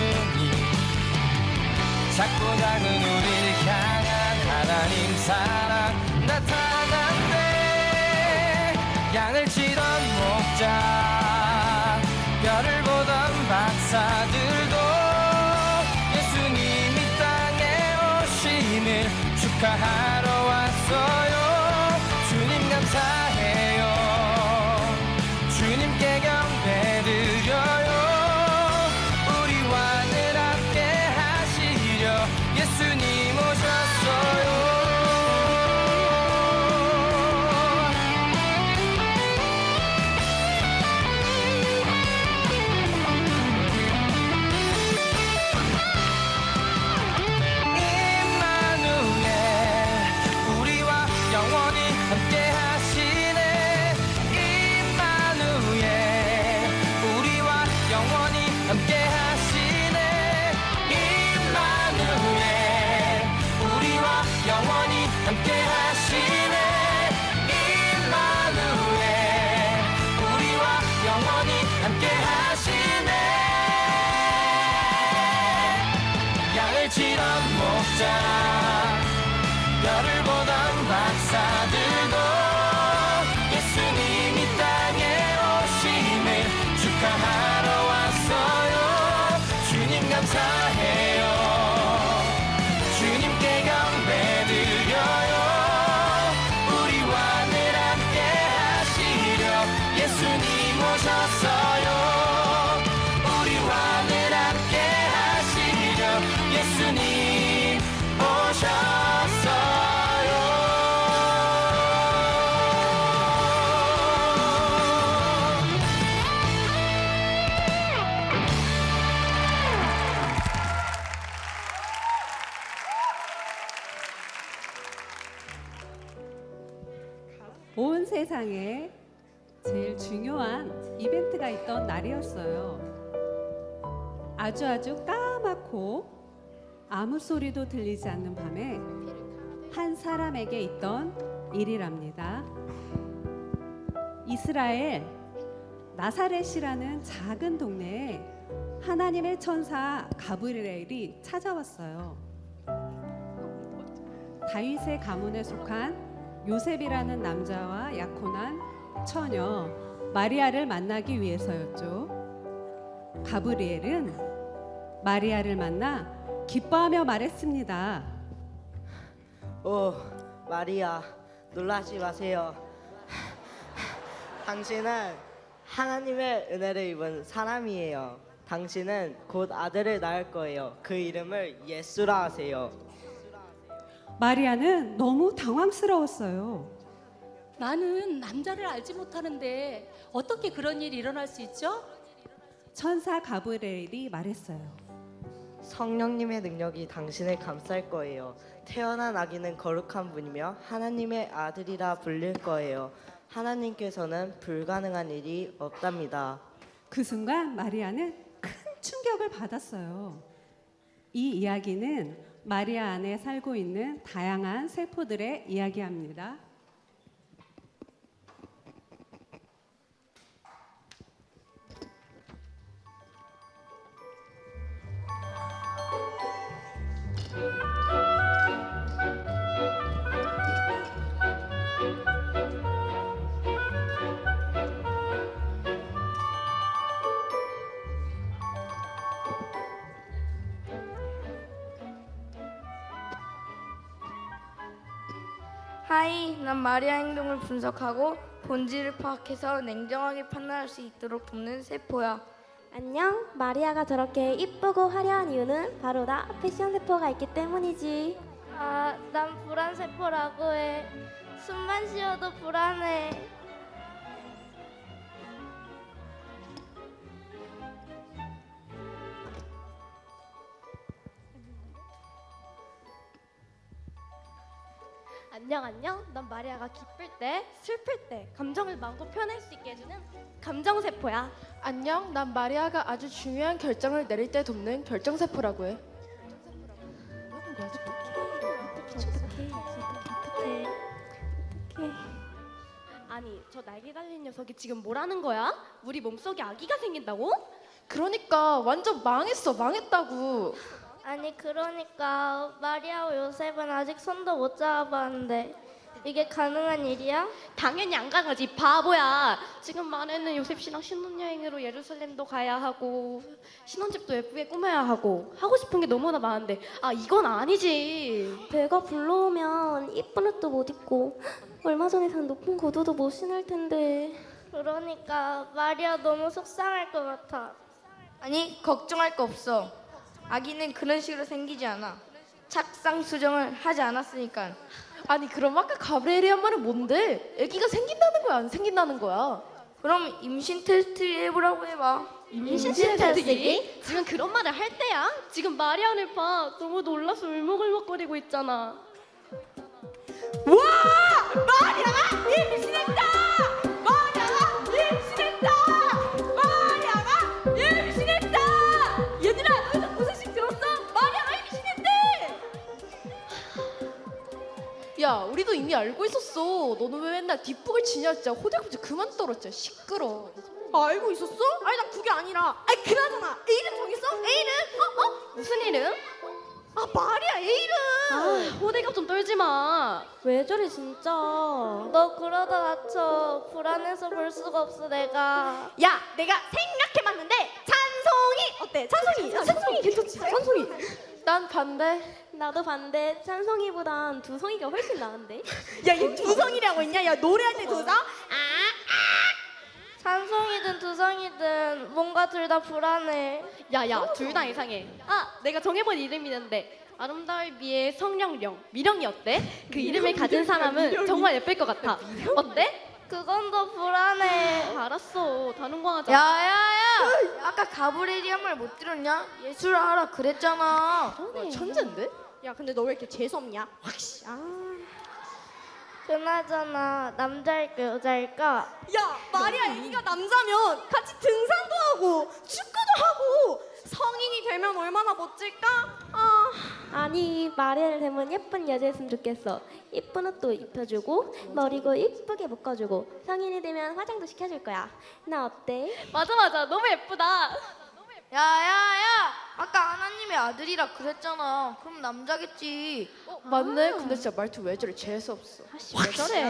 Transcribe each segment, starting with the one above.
예수님 작고 작은 우리를 향한 하나님 사랑 나타났네 양을 치던 목자 별을 보던 박사들도 예수님 이 땅에 오심을 축하하 세상에 제일 중요한 이벤트가 있던 날이었어요. 아주 아주 까맣고 아무 소리도 들리지 않는 밤에 한 사람에게 있던 일이랍니다. 이스라엘 나사렛이라는 작은 동네에 하나님의 천사 가브리엘이 찾아왔어요. 다윗의 가문에 속한 요셉이라는 남자와 약혼한 처녀 마리아를 만나기 위해서였죠. 가브리엘은 마리아를 만나 기뻐하며 말했습니다. 오, 마리아, 놀라지 마세요. 당신은 하나님의 은혜를 입은 사람이에요. 당신은 곧 아들을 낳을 거예요. 그 이름을 예수라 하세요. 마리아는 너무 당황스러웠어요. 나는 남자를 알지 못하는데 어떻게 그런 일이 일어날 수 있죠? 천사 가브리엘이 말했어요. 성령님의 능력이 당신을 감쌀 거예요. 태어난 아기는 거룩한 분이며 하나님의 아들이라 불릴 거예요. 하나님께서는 불가능한 일이 없답니다. 그 순간 마리아는 큰 충격을 받았어요. 이 이야기는 마리아 안에 살고 있는 다양한 세포들의 이야기합니다. 하이, 난 마리아 행동을 분석하고 본질을 파악해서 냉정하게 판단할 수 있도록 돕는 세포야. 안녕. 마리아가 저렇게 이쁘고 화려한 이유는 바로 나 패션 세포가 있기 때문이지. 아, 난 불안 세포라고 해. 숨만 쉬어도 불안해. 안녕. 안녕. 난 마리아가 기쁠 때, 슬플 때 감정을 마음껏 표현할 수 있게 해주는 감정 세포야. 안녕, 난 마리아가 아주 중요한 결정을 내릴 때 돕는 결정세포라고 해. 아니 저 날개 달린 녀석이 지금 뭐라는 거야? 우리 몸속에 아기가 생긴다고? 그러니까 완전 망했어, 망했다고. 아니 그러니까 마리아와 요셉은 아직 손도 못 잡아봤는데 이게 가능한 일이야? 당연히 안 가능하지 바보야 지금 말에는 요셉 씨랑 신혼여행으로 예루살렘도 가야 하고 신혼집도 예쁘게 꾸며야 하고 하고 싶은 게 너무나 많은데 아 이건 아니지 배가 불러오면 이쁜 옷도 못 입고 얼마 전에 산 높은 구두도 못 신을 텐데 그러니까 마리아 너무 속상할 것 같아. 아니 걱정할 거 없어. 아기는 그런 식으로 생기지 않아. 착상 수정을 하지 않았으니까. 아니, 그럼 아까 가브리엘이 한 말은 뭔데? 아기가 생긴다는 거야, 안 생긴다는 거야? 그럼 임신 테스트 해보라고 해봐. 임신 테스트기? 지금 그런 말을 할 때야? 지금 마리아를 봐 너무 놀라서 울먹울먹거리고 있잖아 야, 우리도 이미 알고 있었어. 너는 왜 맨날 뒷북을 치냐, 진짜. 호들갑질 그만 떨어, 진짜. 시끄러. 알고 있었어? 아니 나 그게 아니라 아니 그나저나 A 이름 정했어? A 이름? 어? 어? 무슨 이름? 아 마리아 A 이름 아 호들갑 좀 떨지 마 왜 저래 진짜 너 그러다 다쳐. 불안해서 볼 수가 없어 내가. 야 내가 생각해봤는데 찬송이 어때? 찬송이 야, 찬송이 괜찮지? 찬송이 난 반대. 나도 반대 찬송이보단 두성이가 훨씬 나은데 야얘 두성이라고 있냐? 야 노래할 때 두성? 찬송이든 두성이든 뭔가 둘 다 불안해. 야야 둘 다 이상해 아 내가 정해본 이름이 있는데 아름다울 미의 성령령 미령이 어때? 그 이름을 가진 사람은 정말 예쁠 것 같아 어때? 그건 더 불안해. 알았어 다른 거 하자 야야야! 아까 가브리엘이 한 말 못 들었냐? 예술 하라 그랬잖아. 와, 천재인데? 야 근데 너 왜 이렇게 재수 없냐? 확씨. 아. 그나저나 남자일까 여자일까? 야 마리아 네가 남자면 같이 등산도 하고 축구도 하고 성인이 되면 얼마나 멋질까? 아. 아니 마리아를 닮은 예쁜 여자였으면 좋겠어 예쁜 옷도 입혀주고 머리도 예쁘게 묶어주고 성인이 되면 화장도 시켜줄 거야 나 어때? 맞아 맞아 너무 예쁘다 야야야! 아까 하나님의 아들이라 그랬잖아. 그럼 남자겠지. 어, 맞네. 근데 진짜 말투 왜 저래? 재수 없어. 아씨 왜 저래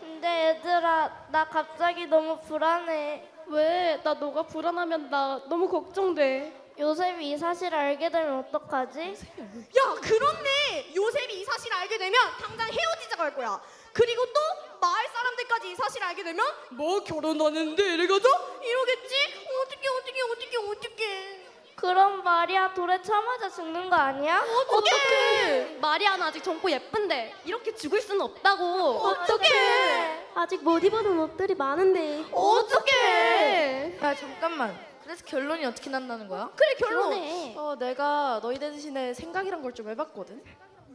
근데 얘들아 나 갑자기 너무 불안해. 왜? 나 너가 불안하면 나 너무 걱정돼 요셉이 이 사실을 알게 되면 어떡하지? 야 그렇네. 요셉이 이 사실을 알게 되면 당장 헤어지자고 할 거야. 그리고 또 마을 사람들까지 이 사실을 알게 되면 뭐 결혼하는데 이래가지고 이러겠지? 어떻게 어떻게 어떻게 어떻게? 그럼 마리아 돌에 쳐맞아 죽는 거 아니야? 어떡해 마리아는 아직 젊고 예쁜데 이렇게 죽을 수는 없다고 어떡해 아직 못 입어둔 옷들이 많은데 어떡해? 야 잠깐만. 그래서 결론이 어떻게 난다는 거야? 그래 결론. 그러네 어, 내가 너희 대신에 생각이란 걸 좀 해봤거든.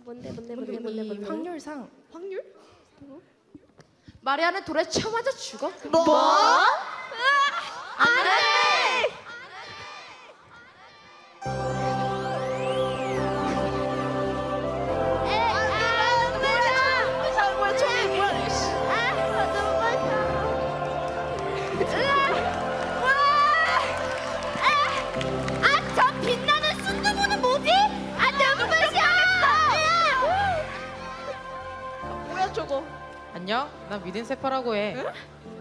뭔데 뭔데 뭔데 뭔데 이 뭔데 확률상 확률? 마리아는 돌에 쳐맞아 죽어. 뭐? 안 녕, 나 믿음 세파라고 해.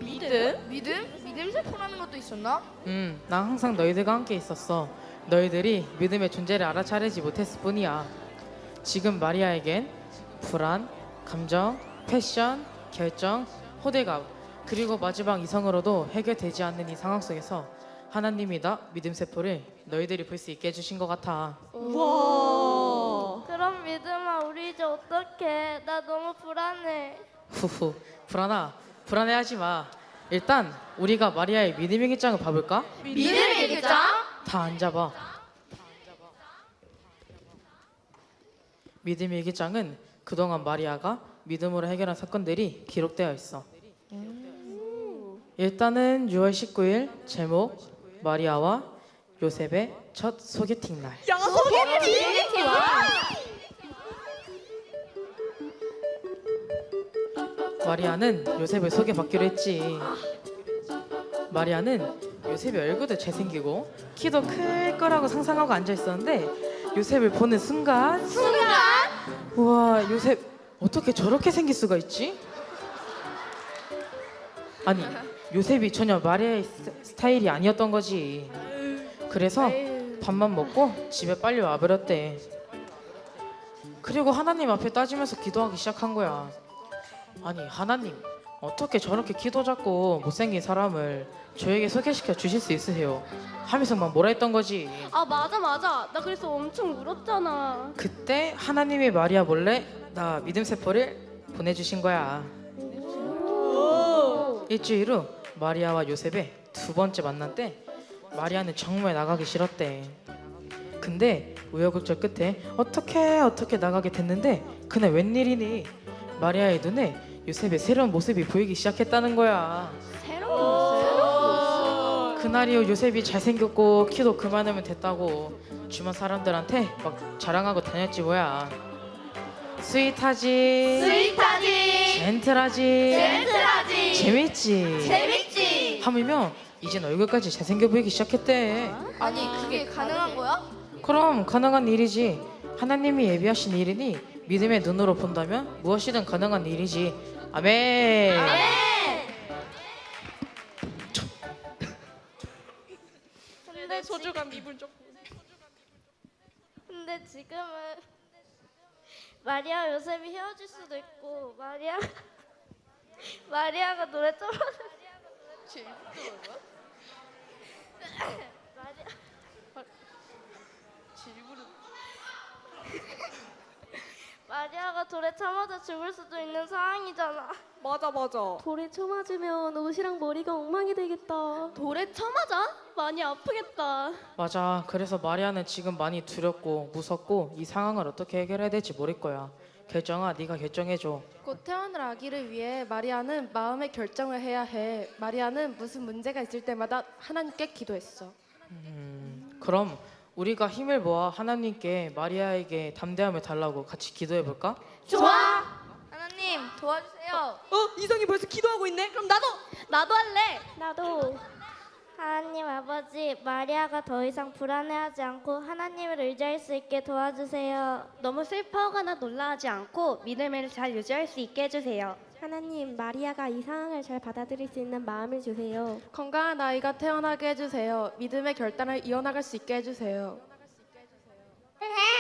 믿음? 믿음? 믿음 세포라는 것도 있었나? 음, 난 항상 너희들과 함께 있었어. 너희들이 믿음의 존재를 알아차리지 못했을 뿐이야. 지금 마리아에겐 불안, 감정, 패션, 결정, 호들갑, 그리고 마지막 이성으로도 해결되지 않는 이 상황 속에서 하나님이 나 믿음 세포를 너희들이 볼 수 있게 해주신 것 같아. 와. 그럼 믿음아 우리 이제 어떡해? 나 너무 불안해. 후후, 불안아, 불안해하지 마. 일단 우리가 마리아의 믿음의 길장을 봐볼까? 믿음의 길장? 다 앉아봐. 믿음의 일기장은 그동안 마리아가 믿음으로 해결한 사건들이 기록되어 있어. 일단은 6월 19일 제목 마리아와 요셉의 첫 소개팅 날. 야 소개팅! 마리아는 요셉을 소개받기로 했지. 마리아는 요셉이 얼굴도 잘생기고 키도 클 거라고 상상하고 앉아 있었는데 요셉을 보는 순간 순간 우와 요셉 어떻게 저렇게 생길 수가 있지? 아니 요셉이 전혀 마리아의 스- 스타일이 아니었던 거지. 그래서 밥만 먹고 집에 빨리 와버렸대. 그리고 하나님 앞에 따지면서 기도하기 시작한 거야. 아니 하나님 어떻게 저렇게 키도 작고 못생긴 사람을 저에게 소개시켜 주실 수 있으세요? 막 뭐라 했던 거지. 아 맞아 맞아. 나 그래서 엄청 울었잖아. 그때 하나님이 마리아 몰래 나 믿음 세포를 보내주신 거야. 일주일 후 마리아와 요셉의 두 번째 만남 때 마리아는 정말 나가기 싫었대. 근데 우여곡절 끝에 어떻게 어떻게 나가게 됐는데 그날 웬일이니 마리아의 눈에 요셉의 새로운 모습이 보이기 시작했다는 거야. 그날 이후 요셉이 잘생겼고 키도 그만하면 됐다고 주변 사람들한테 막 자랑하고 다녔지 뭐야. 스윗하지. 스윗하지. 젠틀하지. 젠틀하지. 재밌지. 재밌지. 하물며 이젠 얼굴까지 잘생겨 보이기 시작했대. 아니 그게 가능한 거야? 그럼 가능한 일이지. 하나님이 예비하신 일이니 믿음의 눈으로 본다면 무엇이든 가능한 일이지. 아멘. 근데 소중한 미분 좀. 근데 지금은 마리아 요셉이 헤어질 수도 있고 마리아 마리아가 노래 좀 마리아가 돌에 참아져 죽을 수도 있는 상황이잖아. 맞아 맞아. 돌에 쳐맞으면 옷이랑 머리가 엉망이 되겠다. 돌에 쳐맞아? 많이 아프겠다. 맞아. 그래서 마리아는 지금 많이 두렵고 무섭고 이 상황을 어떻게 해결해야 될지 모를 거야. 결정아, 네가 결정해줘. 곧 태어날 아기를 위해 마리아는 마음의 결정을 해야 해. 마리아는 무슨 문제가 있을 때마다 하나님께 기도했어. 그럼 우리가 힘을 모아 하나님께 마리아에게 담대함을 달라고 같이 기도해 볼까? 좋아. 하나님 도와주세요. 어 이성이 벌써 기도하고 있네. 그럼 나도. 나도 할래. 나도. 하나님 아버지, 마리아가 더 이상 불안해하지 않고 하나님을 의지할 수 있게 도와주세요. 너무 슬퍼하거나 놀라지 않고 믿음을 잘 유지할 수 있게 해주세요. 하나님, 마리아가 이 상황을 잘 받아들일 수 있는 마음을 주세요. 건강한 아이가 태어나게 해주세요. 믿음의 결단을 이어나갈 수 있게 해주세요. 네.